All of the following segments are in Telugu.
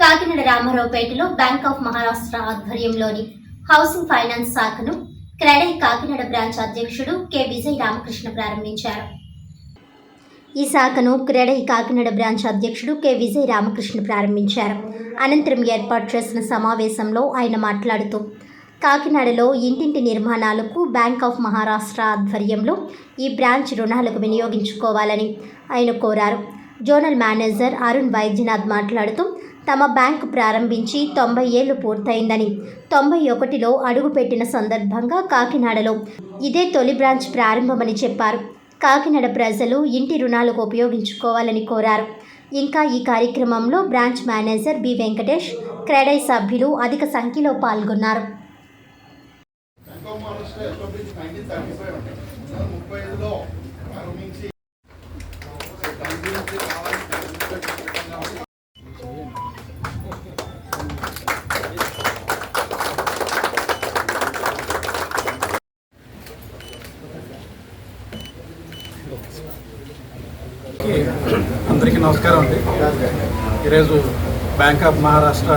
కాకినాడ రామారావుపేటలో బ్యాంక్ ఆఫ్ మహారాష్ట్ర ఆధ్వర్యంలోని హౌసింగ్ ఫైనాన్స్ శాఖను క్రెడై కాకినాడ బ్రాంచ్ అధ్యక్షుడు కె. విజయ్ రామకృష్ణ ప్రారంభించారు. ఈ శాఖను క్రెడై కాకినాడ బ్రాంచ్ అధ్యక్షుడు కె. విజయ్ రామకృష్ణ ప్రారంభించారు. అనంతరం ఏర్పాటు చేసిన సమావేశంలో ఆయన మాట్లాడుతూ కాకినాడలో ఇంటింటి నిర్మాణాలకు బ్యాంక్ ఆఫ్ మహారాష్ట్ర ఆధ్వర్యంలో ఈ బ్రాంచ్ రుణాలకు వినియోగించుకోవాలని ఆయన కోరారు. జోనల్ మేనేజర్ అరుణ్ వైద్యనాథ్ మాట్లాడుతూ తమ బ్యాంకు ప్రారంభించి తొంభై ఏళ్ళు పూర్తయిందని తొంభై ఒకటిలో అడుగుపెట్టిన సందర్భంగా కాకినాడలో ఇదే తొలి బ్రాంచ్ ప్రారంభమని చెప్పారు. కాకినాడ ప్రజలు ఇంటి రుణాలకు ఉపయోగించుకోవాలని కోరారు. ఇంకా ఈ కార్యక్రమంలో branch manager B Venkatesh CREDAI సభ్యులు అధిక సంఖ్యలో పాల్గొన్నారు. అందరికీ నమస్కారం అండి. ఈరోజు bank of Maharashtra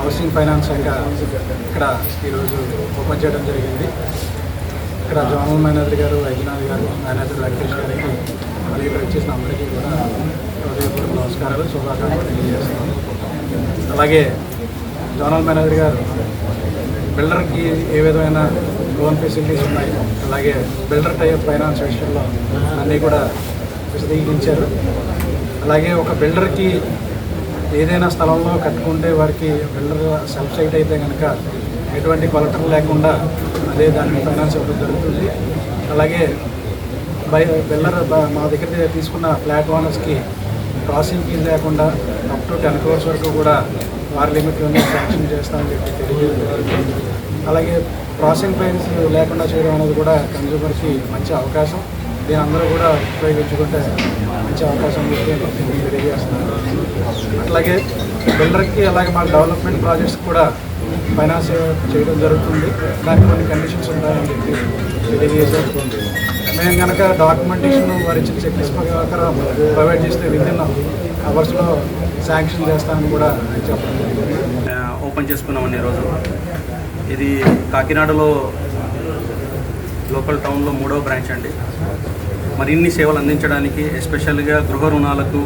housing finance శాఖ ఇక్కడ ఈరోజు ఓపెన్ చేయడం జరిగింది. ఇక్కడ జోనల్ మేనేజర్ గారు వైద్యనాథ్ గారు మేనేజర్ వెంకటేష్ గారికి అలాగే ఇక్కడ వచ్చేసిన అందరికీ కూడా హృదయపూర్వక నమస్కారాలు శుభాకాంక్షలు తెలియజేస్తున్నాను. అలాగే జోనల్ మేనేజర్ గారు బిల్డర్కి ఏ విధమైన లోన్ ఫెసిలిటీస్ ఉన్నాయి? అలాగే బిల్డర్ టైప్ ఫైనాన్స్ విషయంలో అన్నీ కూడా విశదీకరించారు అలాగే ఒక బిల్డర్కి ఏదైనా స్థలంలో కట్టుకుంటే వారికి బిల్డర్ సెల్ఫ్ సైట్ అయితే కనుక ఎటువంటి కొలటం లేకుండా అదే దానికి ఫైనాన్స్ ఇవ్వడం జరుగుతుంది. అలాగే బై బిల్డర్ బ- మా దగ్గర తీసుకున్న ఫ్లాట్ ఓనర్స్కి ప్రాసెసింగ్ ఫీజు లేకుండా అప్ టు టెన్ క్రోర్స్ వరకు కూడా వారి లిమిట్లోనే శాంక్షన్ చేస్తామని చెప్పి తెలియజేయడం అలాగే ప్రాసెసింగ్ ఫైన్స్ లేకుండా చేయడం అనేది కూడా కన్జ్యూమర్కి మంచి అవకాశం. దీని అందరూ కూడా ఉపయోగించుకుంటే మంచి అవకాశం ఉంది తెలియజేస్తున్నాను అట్లాగే బిల్డర్కి అలాగే మా డెవలప్మెంట్ ప్రాజెక్ట్స్ కూడా ఫైనాన్స్ చేయడం జరుగుతుంది. దానికి కొన్ని కండిషన్స్ ఉంటాయని చెప్పి తెలియజేశారు మేము కనుక డాక్యుమెంటేషన్ వారి ఇచ్చిన చెక్ లిస్ట్ ప్రకారం ప్రొవైడ్ చేస్తే విదిన్ అవర్స్లో శాంక్షన్ చేస్తామని కూడా చెప్పడం ఓపెన్ చేసుకున్నాం ఓపెన్ చేసుకున్నామండి ఈరోజు ఇది కాకినాడలో లోకల్ టౌన్లో మూడవ బ్రాంచ్ అండి. మరిన్ని సేవలు అందించడానికి ఎస్పెషల్గా గృహ రుణాలకు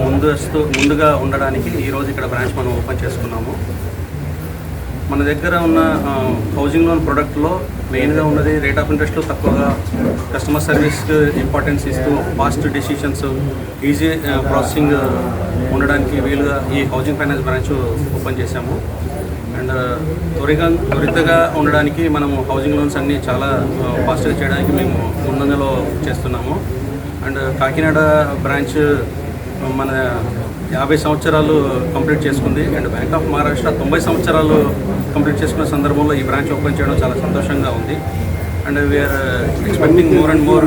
ముందస్తు ముందుగా ఉండడానికి ఈరోజు ఇక్కడ బ్రాంచ్ మనం ఓపెన్ చేసుకున్నాము. మన దగ్గర ఉన్న హౌసింగ్ లోన్ ప్రోడక్ట్లో మెయిన్గా ఉన్నది రేట్ ఆఫ్ ఇంట్రెస్ట్లో తక్కువగా కస్టమర్ సర్వీస్ ఇంపార్టెన్స్ ఇస్తూ ఫాస్ట్ డెసిషన్స్ ఈజీ ప్రాసెసింగ్ ఉండడానికి వీలుగా ఈ హౌసింగ్ ఫైనాన్స్ బ్రాంచ్ ఓపెన్ చేశాము. అండ్ త్వరగా త్వరితగా ఉండడానికి మనము హౌసింగ్ లోన్స్ అన్నీ చాలా ఫాస్ట్గా చేయడానికి మేము ముందంజలో చేస్తున్నాము. అండ్ కాకినాడ బ్రాంచ్ మన యాభై సంవత్సరాలు కంప్లీట్ చేసుకుంది. అండ్ బ్యాంక్ ఆఫ్ మహారాష్ట్ర తొంభై సంవత్సరాలు కంప్లీట్ చేసుకున్న సందర్భంలో ఈ బ్రాంచ్ ఓపెన్ చేయడం చాలా సంతోషంగా ఉంది. And we are expecting more and more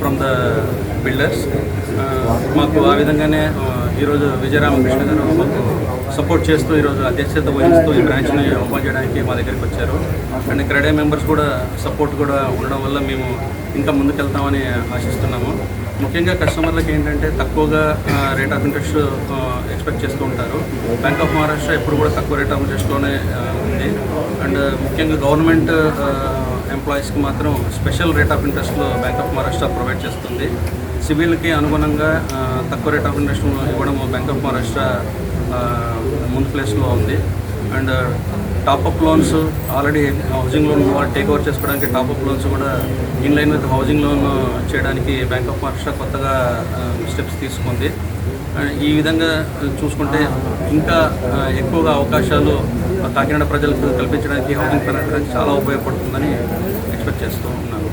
from the builders మాకు ఆ విధంగానే uh, ఈరోజు విజయరామకృష్ణ గారు మాకు సపోర్ట్ చేస్తూ ఈరోజు అధ్యక్షత వహిస్తూ ఈ బ్రాంచ్ని ఓపెన్ చేయడానికి మా దగ్గరికి వచ్చారు. అండ్ క్రెడే మెంబర్స్ కూడా సపోర్ట్ కూడా ఉండడం వల్ల మేము ఇంకా ముందుకెళ్తామని ఆశిస్తున్నాము. ముఖ్యంగా కస్టమర్లకు ఏంటంటే తక్కువగా రేట్ ఆఫ్ ఇంట్రెస్ట్ ఎక్స్పెక్ట్ చేస్తూ ఉంటారు. బ్యాంక్ ఆఫ్ మహారాష్ట్ర ఎప్పుడు కూడా తక్కువ రేట్ ఆఫ్ ఇంట్రెస్ట్లోనే ఉంది. అండ్ ముఖ్యంగా గవర్నమెంట్ ఎంప్లాయీస్కి మాత్రం స్పెషల్ రేట్ ఆఫ్ ఇంట్రెస్ట్లో బ్యాంక్ ఆఫ్ మహారాష్ట్ర ప్రొవైడ్ చేస్తుంది. సివిల్కి అనుగుణంగా తక్కువ రేట్ ఆఫ్ ఇంట్రెస్ట్ ఇవ్వడం బ్యాంక్ ఆఫ్ మహారాష్ట్ర ముందు ప్లేస్లో ఉంది. And top up loans already housing loan take over చేసుకోవడానికి టాప్అప్ లోన్స్ కూడా in line with housing loan చేయడానికి బ్యాంక్ ఆఫ్ మహారాష్ట్ర కొత్తగా స్టెప్స్ తీసుకుంది. ఈ విధంగా చూసుకుంటే ఇంకా ఎక్కువగా అవకాశాలు కాకినాడ ప్రజలకు కల్పించడానికి హౌసింగ్ ఫైనాన్స్ చాలా ఉపయోగపడుతుందని ఎక్స్పెక్ట్ చేస్తూ ఉన్నాను.